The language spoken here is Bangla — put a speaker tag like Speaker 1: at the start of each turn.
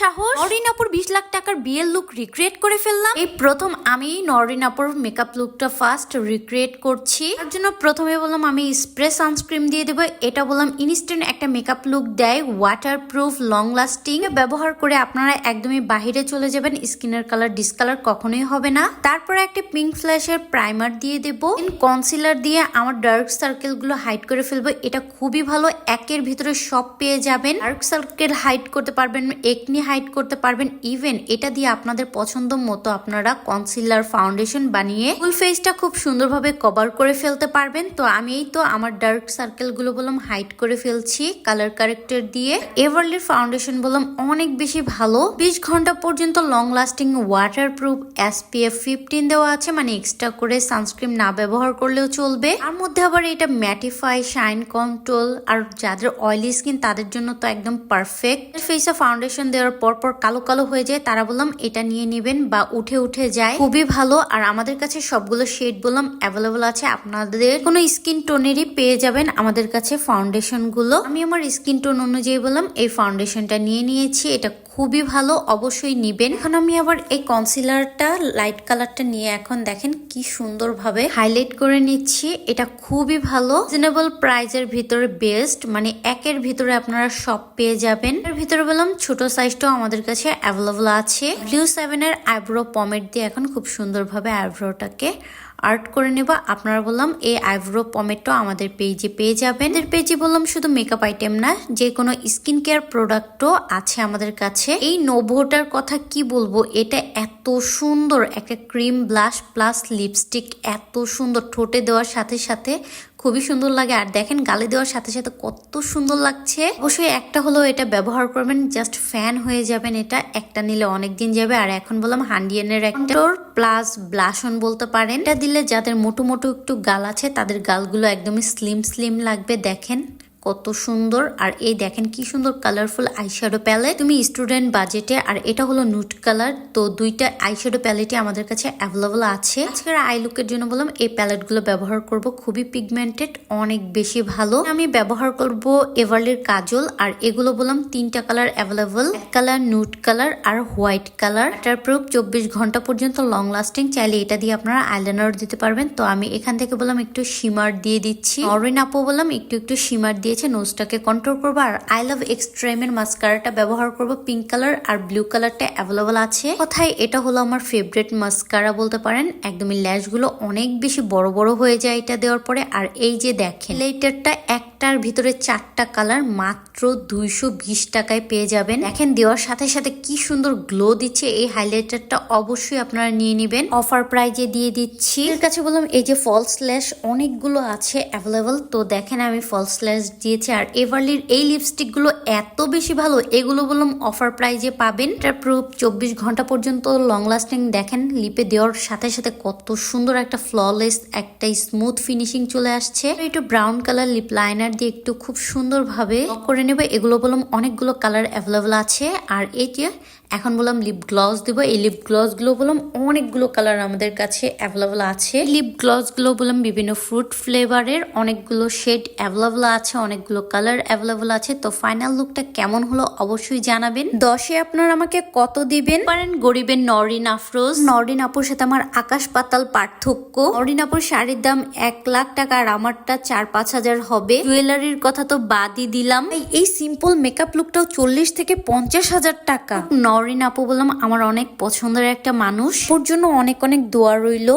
Speaker 1: সাহস? নরিন আপুর বিশ লাখ টাকার বিয়ের লুক রিক্রিয়েট করে ফেললাম। এই প্রথম আমি নরিন আপুর মেকআপ লুকটা ফার্স্ট রিক্রিয়েট করছি। তার জন্য প্রথমে বললাম আমি স্প্রে সানস্ক্রিন দিয়ে দেবো। এটা বললাম ইনস্ট্যান্ট একটা মেকআপ লুক দেয় ওয়াটার প্রুফ লং লাস্টিং ব্যবহার করে আপনারা একদমই বাহিরে চলে যাবেন, স্কিনের কালার ডিসকালার কখনোই হবে না। তারপরে একটা পিঙ্ক ফ্ল্যাশের প্রাইমার দিয়ে দেবো। কনসিলার দিয়ে আমার ডার্ক সার্কেলগুলো হাইড করে ফেলব। এটা খুবই ভালো, একের ভিতরে সব পেয়ে যাবেন। ডার্ক সার্কেল হাইড করতে পারবেন একনি হাইড করতে পারবেন। ইভেন এটা দিয়ে আপনাদের পছন্দ মতো আপনারা কনসিলার ফাউন্ডেশন বানিয়ে ফুল ফেসটা খুব সুন্দরভাবে কভার করে ফেলতে পারবেন। তো আমি এই তো আমার ডার্ক সার্কেলগুলো বললাম হাইড করে ফেলছি কালার কারেক্টর দিয়ে। এভারলির ফাউন্ডেশন বললাম, অনেক বেশি ভালো। বিশ ঘণ্টা পর্যন্ত long lasting waterproof SPF fifteen দেওয়া আছে মানে এক্সট্রা করে সানস্ক্রিন না ব্যবহার করলেও চলবে। তার মধ্যে আবার এটা ম্যাটিফাই শাইন কন্ট্রোল আর যাদের অয়েলি স্কিন তাদের জন্য তো একদম পারফেক্ট ফেসে ফাউন্ডেশন দেওয়ার পর পর কালো কালো হয়ে যায়, তারা বললাম, এটা নিয়ে নেবেন বা উঠে উঠে যায়। খুবই ভালো। আর আমাদের কাছে সবগুলো শেড বললাম অ্যাভেলেবল আছে। আপনাদের কোনো স্কিন টোনেরই পেয়ে যাবেন আমাদের কাছে ফাউন্ডেশনগুলো আমি আমার স্কিন টোন অনুযায়ী বললাম, এই ফাউন্ডেশনটা নিয়ে নিয়েছি। এটা খুবই ভালো, অবশ্যই নিবেন। এখন আমি আবার এই কনসিলারটা লাইট কালারটা নিয়ে এখন দেখেন কি সুন্দরভাবে হাইলাইট করে নিচ্ছি। এটা খুবই ভালো রিজনেবল প্রাইজের ভিতরে বেস্ট মানে একের ভিতরে আপনারা সব পেয়ে যাবেন। এর ভিতরে বললাম, ছোট সাইজটাও আমাদের কাছে অ্যাভেলেবল আছে। ব্লিউ সেভেনের আইব্রো পমেট দিয়ে এখন খুব সুন্দরভাবে আইব্রোটাকে আর্ট করে নেব। আপনারা বললাম, এই আইব্রো পমেটো আমাদের পেজে পেয়ে যাবেন। এদের পেজে বললাম, শুধু মেকআপ আইটেম না, যে কোনো স্কিন কেয়ার প্রোডাক্টও আছে আমাদের কাছে। এই নোভোটার কথা কি বলব? এটা এত সুন্দর একটা ক্রিম ব্লাশ প্লাস লিপস্টিক এত সুন্দর ঠোঁটে দেওয়ার সাথে সাথে খুবই সুন্দর লাগে। আর দেখেন গালে দেওয়ার সাথে সাথে কত সুন্দর লাগছে। অবশ্যই একটা হলো এটা ব্যবহার করবেন জাস্ট ফ্যান হয়ে যাবেন এটা একটা নিলে অনেক দিন যাবে। আর এখন বললাম হান্ডিয়ানের একটা প্লাস ব্লাশন বলতে পারেন। এটা দিলে যাদের মোটো মোটো একটু গাল আছে তাদের গালগুলো একদমই স্লিম স্লিম লাগবে। দেখেন কত সুন্দর। আর এই দেখেন কি সুন্দর কালারফুল আইশ্যাডো প্যালেট তুমি স্টুডেন্ট বাজেটে আর এটা হলো নুট কালার তো দুইটা আইশ্যাডো প্যালেটই আমাদের কাছে অ্যাভেলেবল আছে। আজকের আই লুকের জন্য বললাম, এই প্যালেটগুলো ব্যবহার করব খুবই পিগমেন্টেড অনেক বেশি ভালো। আমি ব্যবহার করব এভারলির কাজল, আর এগুলো বললাম তিনটা colour available colour nude colour আর হোয়াইট কালার এটার প্রুফ চব্বিশ ঘণ্টা পর্যন্ত লং লাস্টিং চাইলে এটা দিয়ে আপনারা আইলাইনার দিতে পারবেন। তো আমি এখান থেকে বললাম একটু শিমার দিয়ে দিচ্ছি। অরিন আপু বললাম একটু একটু শিমার দিয়েছে নোজটাকে কন্ট্রোল করব। আর আই লাভ এক্সট্রিমের মাস্কারাটা ব্যবহার করব। পিঙ্ক কালার আর ব্লু কালারটা অ্যাভেলেবল আছে। কোথায় এটা হলো আমার ফেভারিট মাস্কারা বলতে পারেন। একদমই ল্যাশগুলো অনেক বেশি বড় বড় হয়ে যায় এটা দেওয়ার পরে। আর এই যে দেখেন লেটারটা একটার ভিতরে চারটা কালার মাত্র দুইশো বিশ টাকায় পেয়ে যাবেন। দেখেন, দেওয়ার সাথে সাথে কি সুন্দর গ্লো দিচ্ছে। এই হাইলাইটারটা অবশ্যই আপনারা নিয়ে নেবেন। অফার প্রাইজে দিয়ে দিচ্ছি। এর কাছে বললাম, এই যে ফলস ল্যাশ অনেকগুলো আছে অ্যাভেলেবল তো দেখেন আমি ফলস ল্যাশ দিয়েছি। আর এভারলির এই লিপস্টিকগুলো এত বেশি ভালো, এগুলো বললাম অফার প্রাইজে পাবেন। এটার প্রুফ চব্বিশ ঘণ্টা পর্যন্ত লং লাস্টিং দেখেন লিপে দেওয়ার সাথে সাথে কত সুন্দর একটা ফ্ললেস একটা স্মুথ ফিনিশিং চলে আসছে। একটু ব্রাউন কালার লিপ লাইনার দিয়ে একটু খুব সুন্দরভাবে করে নেবে। এগুলো বললাম অনেকগুলো কালার অ্যাভেলেবল আছে। আর যে এখন বললাম লিপ গ্লস দিব। এই লিপ গ্লসগুলো বললাম অনেকগুলো কালার আমাদের কাছে অ্যাভেলেবল আছে। লিপ গ্লসগুলো বললাম বিভিন্ন ফ্রুট ফ্লেভারের অনেকগুলো শেড অ্যাভেলেবল আছে, অনেকগুলো কালার অ্যাভেলেবল আছে। তো ফাইনাল লুকটা কেমন হলো অবশ্যই জানাবেন। দশে আপনারা আমাকে কত দিবেন? পারেন গরিবের নরিন আফরোজ। নরিন আপুর সাথে আমার আকাশ পাতাল পার্থক্য। নরিন আপুর শাড়ির দাম এক লাখ টাকা আর আমারটা চার পাঁচ হাজার হবে। জুয়েলারির কথা তো বাদই দিলাম। এই- সিম্পল মেকআপ লুকটাও চল্লিশ থেকে পঞ্চাশ হাজার টাকা। নরিন আপু বললাম আমার অনেক পছন্দের একটা মানুষ। ওর জন্য অনেক অনেক দোয়া রইল।